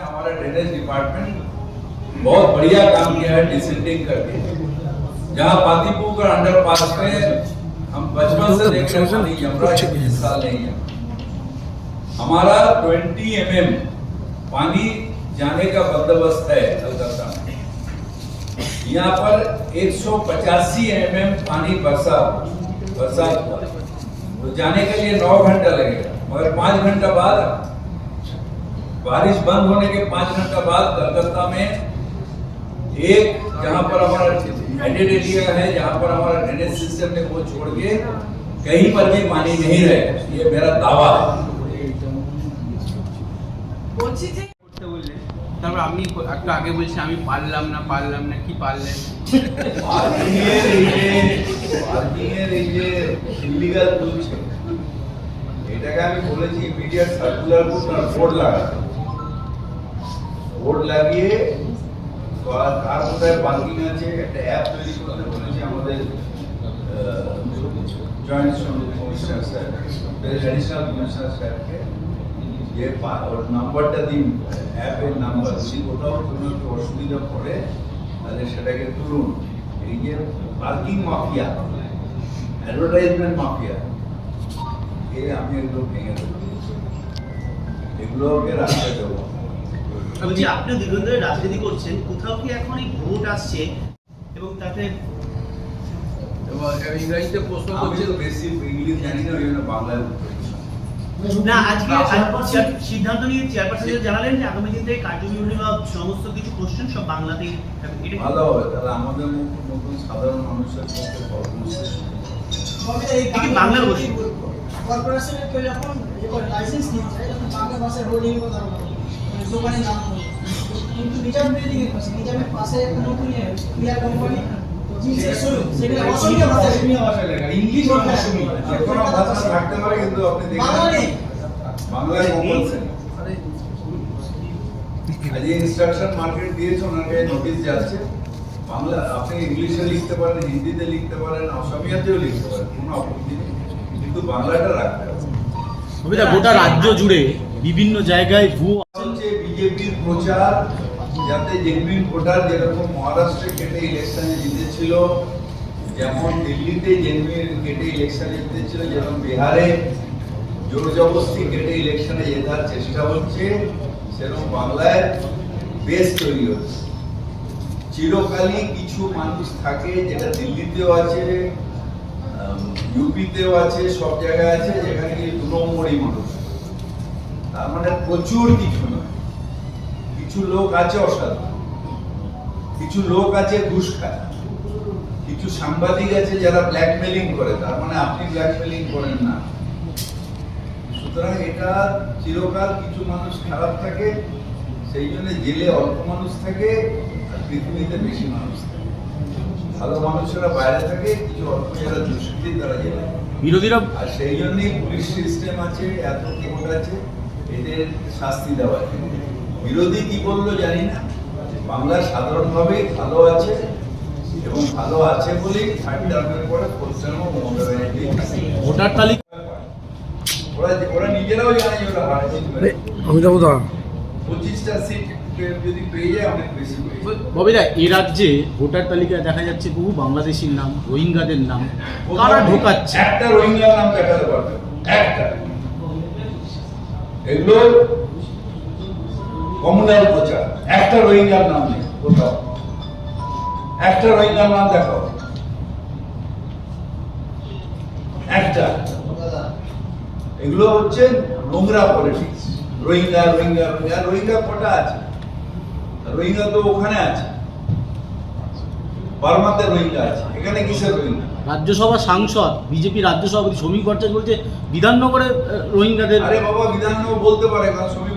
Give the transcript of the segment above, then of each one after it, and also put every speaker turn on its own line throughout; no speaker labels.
हमारा drainage department बहुत बढ़िया काम किया है डिसेंडिंग करके जहाँ पातीपुर अंडर पास में हम बचपन से देख रहे हैं जम रहा साल नहीं है। हमारा 20 एम mm पानी जाने का बंदोबस्त है कलकत्ता में। यहाँ पर 185 एम पानी बरसा बरसात हुआ। तो जाने के लिए नौ घंटा लगेगा, मगर पाँच घंटा बाद बारिश बंद होने के पाँच घंटा बाद कलकत्ता में एक जहाँ पर हमारा एडेड एरिया है जहाँ पर हमारा ड्रेनेज सिस्टम ने वो छोड़ के कहीं पर भी पानी नहीं रहेगा ये मेरा दावा है
বলছি যে
করতে বললেন তারপর আপনি একটু আগে বলছি আমি পারলাম না পারলাম না কি পারলেন
পার্কিংয়ের এই যে পার্কিংয়ের এই যে ইলিগাল তুলছে এটাকে আমি বলেছি ইমিডিয়েট সার্কুলার বোর্ড লাগাতে বোর্ড লাগিয়ে কার কোথায় পার্কিং আছে, একটা অ্যাপ তৈরি করতে বলেছি আমাদের joint commissioner sir additional commissioner স্যারকে যে ওর নাম্বারটা দিন অ্যাপের নাম্বার যদি কোথাও কোনো একটু অসুবিধা পড়ে, তাহলে সেটাকে তুলুন। এই যে পার্কিং মাফিয়া অ্যাডভার্টাইজমেন্ট মাফিয়া এ আমি এগুলো ভেঙে দেবো। এগুলোকে রাখতে দেবো।
বলছি আপনি দীর্ঘদিন ধরে রাজনীতি করছেন কোথাও কি এখন এই ভোট আসছে? এবং তাতে
ইংরাজিতে প্রশ্ন করছে
বেশি ইংলিশ জানি না ওই জন্য বাংলায়
না আজকে
না,
আজ- চেয়ার- সিদ্ধান্ত নিয়ে চেয়ারপারসন জানালেন যে আগামী দিন থেকে কার্যবিবরণী বা সমস্ত কিছু কোশ্চেন সব বাংলাতেই
ভালো হবে তাহলে আমাদের সাধারণ মানুষের পক্ষে বুঝতে সুবিধা হবে।
এটা কি বাংলার বসে
কর্পোরেশনের যখন লাইসেন্স নিচ্ছে তখন বাংলা ভাষায় হোর্ডিং কথা বলে মানে দোকানের নাম বলে কিন্তু নিজাম বিল্ডিং এর পাশে? নিজামের পাশে একটা নতুন ক্রিয়া কোম্পানি জিনিসের শুরু সেখানে অসমীয়া ভাষায়
ইংলিশ বা অসমীয়া যে কোনো ভাষা থাকতে পারে কিন্তু আপনি
বাংলা
দেখবেন
নেই।
বাংলায় আজ ইনস্ট্রাকশন মার্কেট দিয়েছে ওনাকে নোটিশ যাচ্ছে। বাংলা আপনি ইংলিশে লিখতে পারেন হিন্দিতে লিখতে পারেন অসমীয়াতেও লিখতে পারেন কোনো আপত্তি নেই। কিন্তু বাংলাটা রাখতে হবে।
গোটা রাজ্য জুড়ে বিভিন্ন জায়গায় ভুয়ো
প্রচার যাতে জেনুইন ভোটার যেরকম মহারাষ্ট্রে কেটে ইলেকশনে জিতেছিল, যেমন দিল্লিতে জেনুইন কেটে ইলেকশনে জিতেছিল, যেমন বিহারে জোর জবরদস্তি কেটে ইলেকশনে জেতার চেষ্টা হচ্ছে, সেরকম বাংলায় বেশ তৈরি হচ্ছে। চিরকালই কিছু মানুষ থাকে যেটা দিল্লিতেও আছে ইউপিতেও আছে, সব জায়গায় আছে, যেখানে কি দু নম্বরই মানুষ। তার মানে প্রচুর কিছু নয়। কিছু লোক আছে অসাধু কিছু লোক আছে ঘুষ খায় কিছু সাংবাদিক আছে যারা ব্ল্যাকমেলিং করে তার মানে আপনি ব্ল্যাকমেলিং করেন না। সুতরাং এটা চিরকাল কিছু মানুষ খারাপ থাকে সেই জন্য জেলে অল্প মানুষ থাকে আর পৃথিবীতে বেশি মানুষ থাকে। ভালো মানুষেরা বাইরে থাকে কিছু অল্প যারা দুষ্কৃতি তারা জেলে
বিরোধীরা
আর সেই জন্যই পুলিশ সিস্টেম আছে এত কোর্ট আছে এদের শাস্তি দেওয়া আছে বিরোধী কি বলল জানি না। বাংলা সাধারণভাবে ভালো আছে এবং ভালো আছে বলেই থার্ড টার্মের পরে পশ্চিমবঙ্গ মমতা ব্যানার্জি
ভোটার তালিকা
ওরা ওরা নিজেরাও জানে যে ওরা হার জিতবে।
অমিতাভ দা
পঁচিশটা সিট যদি পেয়ে যায় অনেক বেশি পেয়ে
এ রাজ্যে ভোটার তালিকায় দেখা যাচ্ছে বহু বাংলাদেশির নাম রোহিঙ্গাদের নাম। কারা ঢোকাচ্ছে?
একটা রোহিঙ্গার নাম দেখাতে পারবে। একটা। এগুলো কমনাল প্রচার। একটা রোহিঙ্গার নাম নেই কোথাও। একটা রোহিঙ্গার নাম দেখো। একটা। এগুলো হচ্ছে নোংরা পলিটিক্স রোহিঙ্গা রোহিঙ্গা রোহিঙ্গা। রোহিঙ্গা কটা আছে? রোহিঙ্গা তো ওখানে আছে। বার্মাতে রোহিঙ্গা আছে। এখানে কিসের রোহিঙ্গা?
রাজ্যসভা সাংসদ বিজেপি রাজ্য সভাপতি শ্রমিক ভট্টাচার্য বলছে বিধাননগরে রোহিঙ্গাদের
আরে বাবা বিধানসভা বলতে পারে কারণ শ্রমিক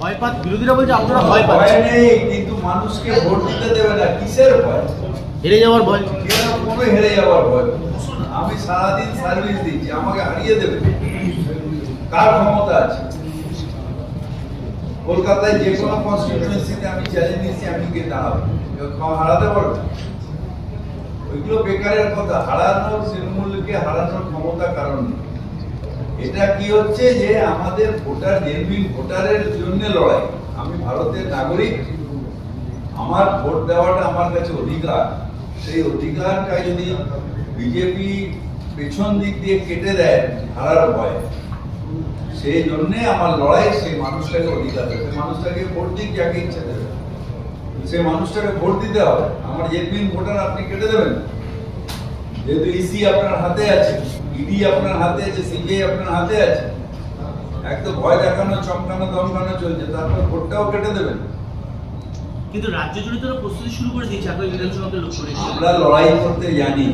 ভয় পাত বিরোধীরা বলছে আপনারা ভয় পাচ্ছেন।
নেই কিন্তু মানুষকে ভোট দিতে দেবে না কিসের ভয়?
হেরে যাওয়ার ভয়।
কোনো হেরে যাওয়ার ভয়। আমি সারাদিন সার্ভিস দিচ্ছি আমাকে হারিয়ে দেবে। কার ক্ষমতা আছে? কলকাতায় যে কোনো কনস্টিটিউয়েন্সিতে আমি চ্যালেঞ্জ দিচ্ছি আমি গিয়ে দাঁড়াবো। হারাতে পারবে? ওইগুলো বেকারের কথা হারানোর তৃণমূলকে হারানোর ক্ষমতা কারণ নেই। এটা কি হচ্ছে যে আমাদের ভোটার জেনুইন ভোটারের জন্য লড়াই, আমি ভারতের নাগরিক, আমার ভোট দেওয়াটা আমার কাছে অধিকার। সেই অধিকারটা যদি বিজেপি পেছন দিক দিয়ে কেটে দেয়, হারার ভয়, সেই জন্যে আমার লড়াই সেই মানুষটাকে অধিকার সেই মানুষটাকে ভোট দিক যাকে ইচ্ছা দেবে। সেই মানুষটাকে ভোট দিতে হবে। আমার জেনুইন ভোটার আপনি কেটে দেবেন, যেহেতু ইসি আপনার হাতে আছে ইডি আপনার হাতে আছে সিবিআই আপনার হাতে আছে। এক তো ভয় দেখানো চমকানো দমকানো চলছে তারপর ভোটটাও কেটে দেবেন।
কিন্তু রাজ্য জুড়ে তো প্রস্তুতি শুরু করে দিয়েছে আগামী বিধানসভাকে লক্ষ্য রেখে।
আমরা লড়াই করতে জানি।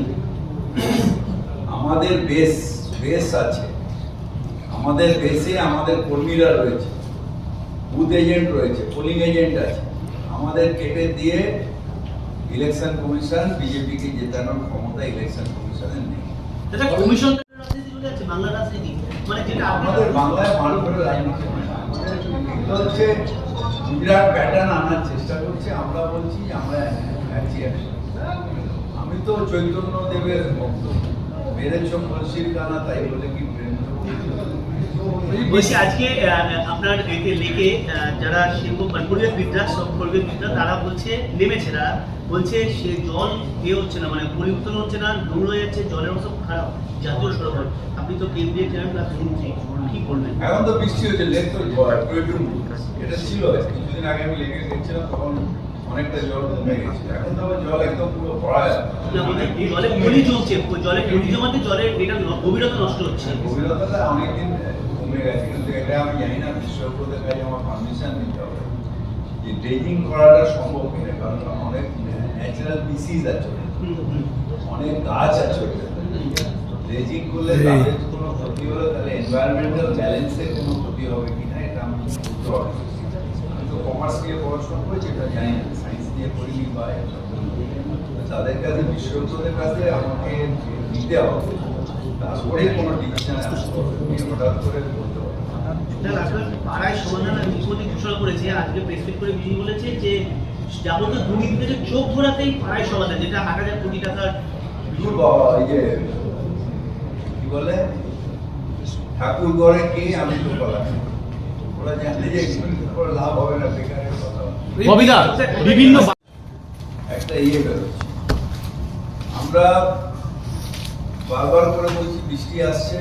আমাদের বেস বেস আছে। আমাদের বেসে আমাদের কর্মীরা রয়েছে। বুথ এজেন্ট রয়েছে পোলিং এজেন্ট আছে। আমাদের কেটে দিয়ে ইলেকশন কমিশন বিজেপিকে জেতানোর ক্ষমতা ইলেকশন কমিশনের
কমিশন রাজনীতি মানে যেটা
আমাদের
আপনাদের
বাংলায় মারধরের রাজনীতি না। আমাদের এগুলো হচ্ছে গুজরাট প্যাটার্ন আনার চেষ্টা করছে। আমরা বলছি, আমরা আমি তো চৈতন্য দেবের ভক্ত। মেরেছ কলসির কানা, তাই বলে কি
আজকে আপনার এতে লেকে যারা শিল্প বিদ্যা সব পরিবেশ বিদ্যা তারা বলছে, নেমেছে তারা বলছে, সে জল এ হচ্ছে না মানে পরিবর্তন হচ্ছে না নোংরা হয়ে যাচ্ছে, জলের অবস্থা খারাপ, জাতীয় সরকার আপনি তো কেন্দ্রীয় চেয়ারম্যান প্লাস মন্ত্রী, কি করবেন?
এখন তো বৃষ্টি হচ্ছে, লেক তো এটা ছিল, কিছুদিন আগে আমি লেগে গেছিলাম তখন অনেকটা জল কমে গেছিল এখন তো জল একদম পুরো ভরা
মানে জলে পলি জমছে জলে পলি জমাতে জলের এটা গভীরতা নষ্ট হচ্ছে।
গভীরতাটা অনেকদিন কমে গেছে কিন্তু এটা আমি জানি না বিশ্বপ্রদের কাছে আমার পারমিশন নিতে হবে। যে ড্রেজিং করাটা সম্ভব কিনা কারণ অনেক ন্যাচারাল আছে।
হুম।
অনেক গাছ আছে ড্রেজিং করলে তাদের কোনো ক্ষতি হলে তাহলে এনভায়রনমেন্টাল ব্যালেন্সের কোনো ক্ষতি হবে কিনা এটা আমি বুঝতে পারছি তো কমার্স নিয়ে পড়াশোনা করেছি এটা জানি না সায়েন্স নিয়ে পড়িনি বা তাদের কাছে বিশ্বপ্রদের কাছে আমাকে নিতে হবে তারপরে কোনো ডিসিশন হঠাৎ করে বলতে পারব না।
না, আপনার পাড়ায় সমাধান মুখ্যমন্ত্রী ঘোষণা করেছে আজকে প্রেস করে বিজয়ী বলেছে যে যাবতীয় দুর্নীতি চোখ ঘোরাতেই পাড়ায় সমাধান যেটা আট হাজার কোটি টাকার
কি বলে? ঠাকুর ঘরে কে আমি তো বলা ওরা জানতে যে এগুলো লাভ হবে না বেকারের কথা
ববিদা বিভিন্ন
একটা ইয়ে বেরোচ্ছে। আমরা বারবার করে বলছি বৃষ্টি আসছে।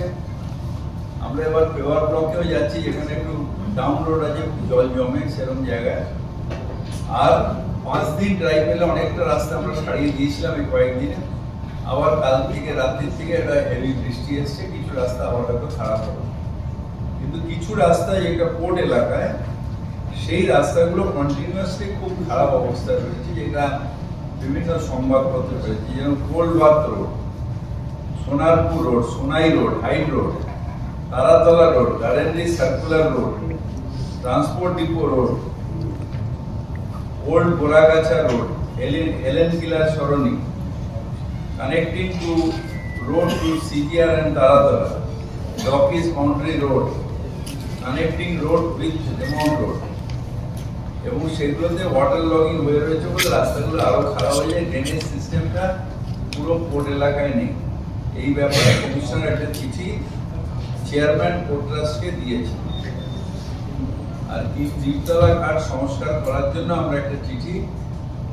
আমরা এবার পেওয়ার ব্লকেও যাচ্ছি যেখানে একটু ডাউন রোড আছে জল জমে সেরকম জায়গায়। আর পাঁচ দিন ড্রাইভ পেলে অনেকটা রাস্তা আমরা সারিয়ে দিয়েছিলাম এই কয়েকদিনে। আবার কাল থেকে রাত্রির থেকে একটা হেভি বৃষ্টি এসছে কিছু রাস্তা আবার হয়তো খারাপ হবে। কিন্তু কিছু রাস্তা যেটা পোর্ট এলাকায় সেই রাস্তাগুলো কন্টিনিউয়াসলি খুব খারাপ অবস্থায় রয়েছে যেটা বিভিন্ন সংবাদপত্রে রয়েছে যেমন কোলবাত road Sonarpur road Sonai road Hyde road Taratala road Garden Reach circular road transport depot road old Golagachha road এলেন এলেন কিলার সরণি connecting to road to CGR and Taratala, Dockies Boundary Road, connecting road with Demont Road. এবং সেগুলোতে water logging হয়ে রয়েছে বলে রাস্তাগুলো আরও খারাপ হয়ে যায়। ড্রেনেজ সিস্টেমটা পুরো পোর্ট এলাকায় নেই। এই ব্যাপারে কমিশনার একটা চিঠি চেয়ারম্যান পোর্ট ট্রাস্টকে দিয়েছে। আর কি দ্বীপতলা ঘাট সংস্কার করার জন্য আমরা একটা চিঠি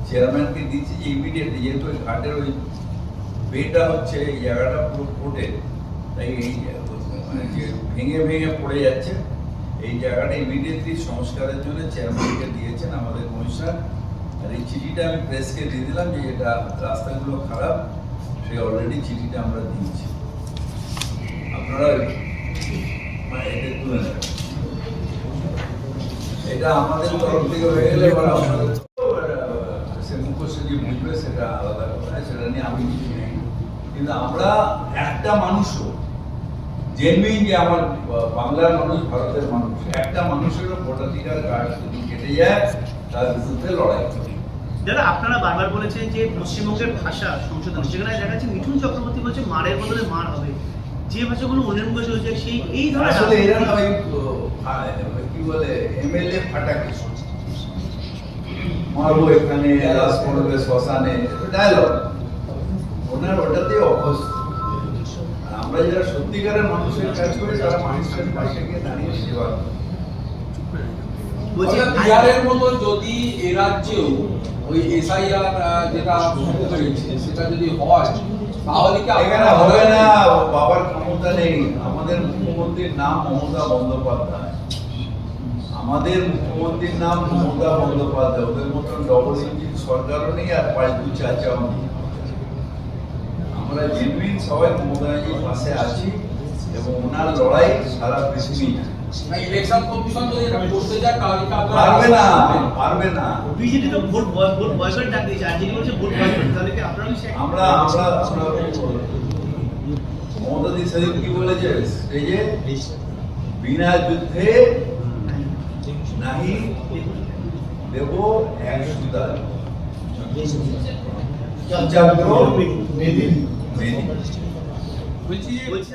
চেয়ারম্যানকে দিচ্ছি যে ইমিডিয়েটলি যেহেতু ওই ঘাটের ওই বেটা হচ্ছে, এই জায়গাটা পুরো ফুটে তাই এই মানে যে ভেঙে ভেঙে পড়ে যাচ্ছে। এই জায়গাটা ইমিডিয়েটলি সংস্কারের জন্য চেয়ারম্যানকে দিয়েছেন আমাদের কমিশনার আর এই চিঠিটা আমি প্রেসকে দিয়ে দিলাম যে এটা রাস্তাগুলো খারাপ সে অলরেডি চিঠিটা আমরা দিয়েছি। আপনারা মানে এটা এটা আমাদের তরফ থেকে হয়ে গেলে সে মুখোশজি বুঝবে সেটা আলাদা কথা, সেটা নিয়ে আমি কিছু নেই। কিন্তু আমরা একটা মানুষও জেনুইন যে আমার বাংলার মানুষ ভারতের মানুষ একটা মানুষেরও ভোটাধিকার কার্ড যদি কেটে যায় তার বিরুদ্ধে লড়াই করি
যারা আপনারা বারবার বলেছেন যে পশ্চিমবঙ্গের ভাষা সংশোধন সেখানে দেখা যাচ্ছে মিঠুন চক্রবর্তী বলছে মারের বদলে মার হবে। যে ভাষাগুলো অন্যের মুখে চলছে সেই এই ধরনের
আসলে এরা না
রাজনীতি-
ওই আহ, কি বলে এমএলএ ফাটাকে মারবো এখানে রাজ করবে শ্মশানে ডায়লগ ওনার ওটাতে অভ্যস্ত। আমরা যারা সত্যিকারের মানুষের কাজ করি তারা মানুষের পাশে গিয়ে দাঁড়িয়ে সেবা।
বিহারের মতো যদি এ রাজ্যেও ওই এসআইআর যেটা শুরু হয়েছে সেটা যদি হয় তাহলে কি
এখানে হবে না বাবার ক্ষমতা নেই। আমাদের মুখ্যমন্ত্রীর নাম মমতা বন্দ্যোপাধ্যায়। আমাদের মুখ্যমন্ত্রীর নাম মমতা বন্দ্যোপাধ্যায়। ওদের মতন ডবল ইঞ্জিন সরকারও নেই আর পাঁচ দু চাচাও নেই। আমরা জেনুইন সবাই মমতাজির পাশে আছি এবং ওনার লড়াই সারা পৃথিবী।
ইলেকশন কমিশন যদি এটা করতে যায় তাহলে কি আপনারা
পারবে না পারবে না।
বিজেপি তো ভোট ভোট বয়কট ডাক দিয়েছে আর যিনি বলছে ভোট বয়কট তাহলে কি আপনারা
আমরা আমরা আমরা মমতাজি সেদিন কি বলেছে? স্টেজে বিনা যুদ্ধে নাহি দেব এক সুদার চক্র মেদি
বলছি যে
বলছে